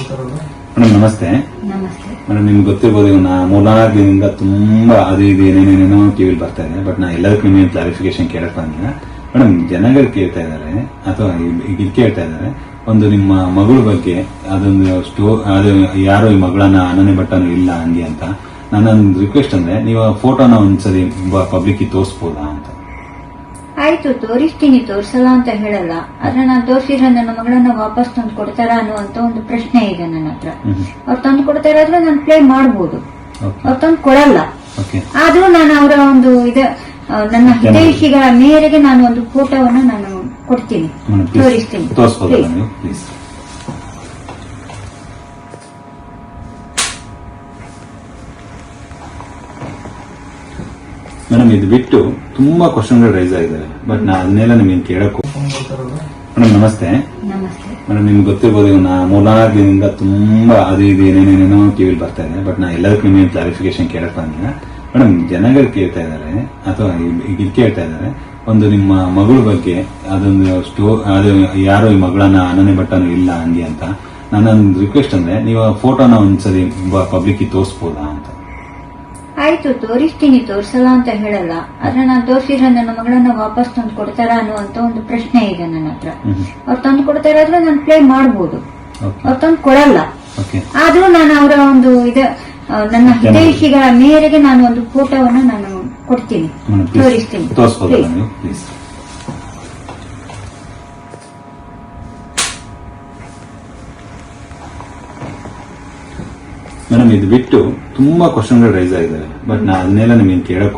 Madam ನಮಸ್ತೆ. Madam ನಿಮ್ಗೆ ಗೊತ್ತಿರ್ಬೋದು ಇವಾಗ ನಾ ಮೂರ್ನಾಲ್ಕು ದಿನದಿಂದ ತುಂಬಾ ಅದು ಇದು ಏನೇನೇನೇನೋ ಟಿವಿಲಿ ಬರ್ತಾ ಇದೆ ಬಟ್ ನಾ ಎಲ್ಲದಕ್ಕೂ ನಿಮಗೆ ಕ್ಲಾರಿಫಿಕೇಶನ್ ಕೇಳಕ್ ಬಂದಿಲ್ಲ. ಮೇಡಮ್ ಜನಗಳು ಕೇಳ್ತಾ ಇದ್ದಾರೆ ಅಥವಾ ಇಲ್ಲಿ ಕೇಳ್ತಾ ಇದ್ದಾರೆ ಒಂದು ನಿಮ್ಮ ಮಗಳ ಬಗ್ಗೆ ಅದೊಂದು ಸ್ಟೋ ಅದು ಯಾರು ಈ ಮಗಳನ್ನ ಅನನೆ ಭಟ್ಟನು ಇಲ್ಲ ಹಂಗೆ ಅಂತ. ನನ್ನೊಂದು ರಿಕ್ವೆಸ್ಟ್ ಅಂದ್ರೆ ನೀವು ಫೋಟೋನ ಒಂದ್ಸರಿ ಪಬ್ಲಿಕ್ ತೋರಿಸ್ಬೋದಾ ಆಯ್ತು ತೋರಿಸ್ತೀನಿ ತೋರಿಸಲ್ಲ ಅಂತ ಹೇಳಲ್ಲ. ಆದ್ರೆ ನಾನು ತೋರಿಸಿದ್ರೆ ನನ್ನ ಮಗಳನ್ನ ವಾಪಸ್ ತಂದು ಕೊಡ್ತಾರಾ ಅನ್ನುವಂತ ಒಂದು ಪ್ರಶ್ನೆ ಇದೆ ನನ್ನ ಹತ್ರ. ಅವ್ರು ತಂದು ಕೊಡ್ತಾ ಇರೋದ್ರೆ ನಾನು ಪ್ಲೇ ಮಾಡ್ಬೋದು. ಅವ್ರು ತಂದು ಕೊಡಲ್ಲ ಆದ್ರೂ ನಾನು ಅವರ ಒಂದು ಇದ ನನ್ನ ಹಿತೈಷಿಗಳ ಮೇರೆಗೆ ನಾನು ಒಂದು ಫೋಟೋವನ್ನ ನಾನು ಕೊಡ್ತೀನಿ. ತೋರಿಸ್ತೀನಿ. ಮೇಡಮ್ ಇದು ಬಿಟ್ಟು ತುಂಬಾ ಕ್ವಶನ್ಗಳು ರೈಸ್ ಆಗಿದ್ದಾರೆ ಬಟ್ ನಾ ಅದನ್ನೆಲ್ಲ ನಿಮಗೆ ಕೇಳಕ್ಕೂ ಮೇಡಮ್ ನಮಸ್ತೆ. ಮೇಡಮ್ ನಿಮ್ಗೆ ಗೊತ್ತಿರ್ಬೋದು ನಾ ಮೂರ್ನಾಲ್ಕು ದಿನದಿಂದ ತುಂಬಾ ಅದು ಇದು ಏನೇನೇನೇನೋ ಟಿವಿಲಿ ಬರ್ತಾ ಇದೆ. ಬಟ್ ನಾ ಎಲ್ಲದಕ್ಕೂ ನಿಮಗೆ ಕ್ಲಾರಿಫಿಕೇಶನ್ ಕೇಳಕ್ ಬಂದಿಲ್ಲ. ಮೇಡಮ್ ಜನಗಳು ಕೇಳ್ತಾ ಇದ್ದಾರೆ. ಅಥವಾ ಇಲ್ಲಿ ಕೇಳ್ತಾ ಇದ್ದಾರೆ. ಒಂದು ನಿಮ್ಮ ಮಗಳ ಬಗ್ಗೆ ಅದೊಂದು ಸ್ಟೋ ಅದು ಯಾರು ಈ ಮಗಳನ್ನ ಅನನೆ ಭಟ್ಟನು ಇಲ್ಲ ಹಂಗೆ ಅಂತ ನನ್ನೊಂದು ರಿಕ್ವೆಸ್ಟ್ ಅಂದ್ರೆ ನೀವು ಫೋಟೋನ ಒಂದ್ಸರಿ ಪಬ್ಲಿಕ್ ತೋರಿಸ್ಬೋದಾ? ಆಯ್ತು ತೋರಿಸ್ತೀನಿ ತೋರಿಸಲ್ಲ ಅಂತ ಹೇಳಲ್ಲ. ಆದ್ರೆ ನಾನು ತೋರಿಸಿದ್ರೆ ನನ್ನ ಮಗಳನ್ನ ವಾಪಸ್ ತಂದು ಕೊಡ್ತಾರ ಅನ್ನುವಂತ ಒಂದು ಪ್ರಶ್ನೆ ಇದೆ ನನ್ನ ಹತ್ರ. ಅವ್ರು ತಂದು ಕೊಡ್ತಾರ ಆದ್ರೆ ನಾನು ಪ್ಲೇ ಮಾಡ್ಬೋದು. ಓಕೆ ಅವ್ರು ತಂದು ಕೊಡಲ್ಲ ಆದ್ರೂ ನಾನು ಅವರ ಒಂದು ಇದ ನನ್ನ ಹಿತೈಷಿಗಳ ಮೇರೆಗೆ ನಾನು ಒಂದು ಫೋಟೋವನ್ನ ನಾನು ಕೊಡ್ತೀನಿ. ತೋರಿಸ್ತೀನಿ. ಮೇಡಮ್ ಇದು ಬಿಟ್ಟು ತುಂಬಾ ಕ್ವಶನ್ಗಳು ರೈಸ್ ಆಗಿದ್ದಾರೆ ಬಟ್ ನಾ ಅದನ್ನೆಲ್ಲ ನಿಮಗೆ ಕೇಳಕ್ಕೂ